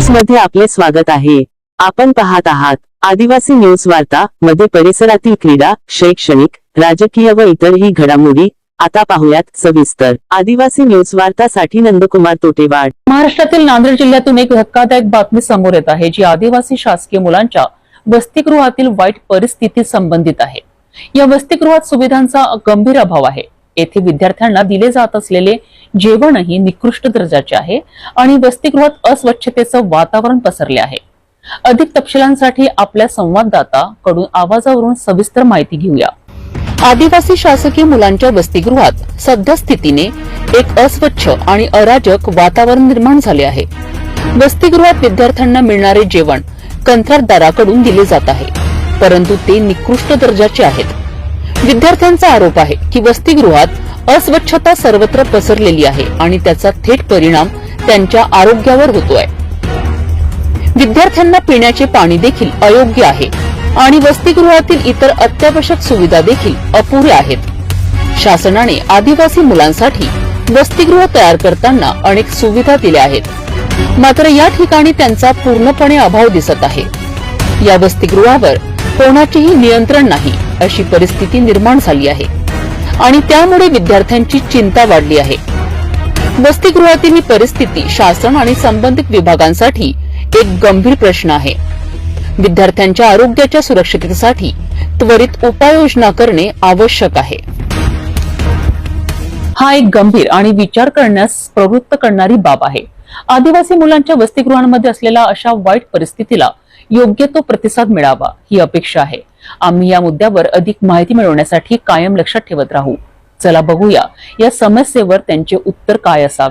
न्यूजमध्ये आपले स्वागत आहे. आपण पाहत आहात आदिवासी न्यूज वार्ता मध्ये परिसरातील क्रीडा शैक्षणिक राजकीय व इतरही घडामोडी. आता पाहूयात सविस्तर. आदिवासी न्यूज वार्तासाठी नंदकुमार तोटेवाड. महाराष्ट्रातील नांदेड जिल्ह्यातून एक धक्कादायक बातमी समोर येत आहे जी आदिवासी शासकीय मुलांच्या वसतिगृहातील वाईट परिस्थिती संबंधित आहे. या वसतिगृहात सुविधांचा गंभीर अभाव आहे. येथे विद्यार्थ्यांना दिले जात असलेले जेवणही निकृष्ट दर्जाचे आहे आणि वसतिगृहात अस्वच्छतेचं वातावरण पसरले आहे. अधिक तपशिलांसाठी आपल्या संवाददाता कडून आवाजावरून सविस्तर माहिती घेऊया. आदिवासी शासकीय मुलांच्या वसतिगृहात सध्या स्थितीने एक अस्वच्छ आणि अराजक वातावरण निर्माण झाले आहे. वसतिगृहात विद्यार्थ्यांना मिळणारे जेवण कंत्राटदाराकडून दिले जात आहे परंतु ते निकृष्ट दर्जाचे आहेत. विद्यार्थ्यांचा आरोप आहे की वसतिगृहात अस्वच्छता सर्वत्र पसरलेली आहे आणि त्याचा थेट परिणाम त्यांच्या आरोग्यावर होतोय. विद्यार्थ्यांना पिण्याचे पाणी देखील अयोग्य आहे आणि वसतिगृहातील इतर अत्यावश्यक सुविधा देखील अपुऱ्या आहेत. शासनाने आदिवासी मुलांसाठी वसतिगृह तयार करताना अनेक सुविधा दिल्या आहेत. मात्र या ठिकाणी त्यांचा पूर्णपणे अभाव दिसत आहे. या वसतिगृहावर कोणाचेही नियंत्रण नाही. अशी परिस्थिती निर्माण झाली आहे. आणि त्यामुळे विद्यार्थ्यांची चिंता वाढली आहे. वसतिगृहातील ही परिस्थिती शासन आणि संबंधित विभागांसाठी एक गंभीर प्रश्न आहे. विद्यार्थ्यांच्या आरोग्याच्या सुरक्षिततेसाठी त्वरित उपाययोजना करणे आवश्यक आहे. हा एक गंभीर आणि विचार करण्यास प्रवृत्त करणारी बाब आहे. आदिवासी मुलांच्या वसतिगृहांमध्ये असलेल्या अशा वाईट परिस्थितीला योग्य तो प्रतिसाद मिळावा ही अपेक्षा आहे. आम्ही या मुद्द्यावर अधिक माहिती मिळवण्यासाठी कायम लक्षात ठेवत राहू. चला बघूया या समस्येवर त्यांचे उत्तर काय असावे?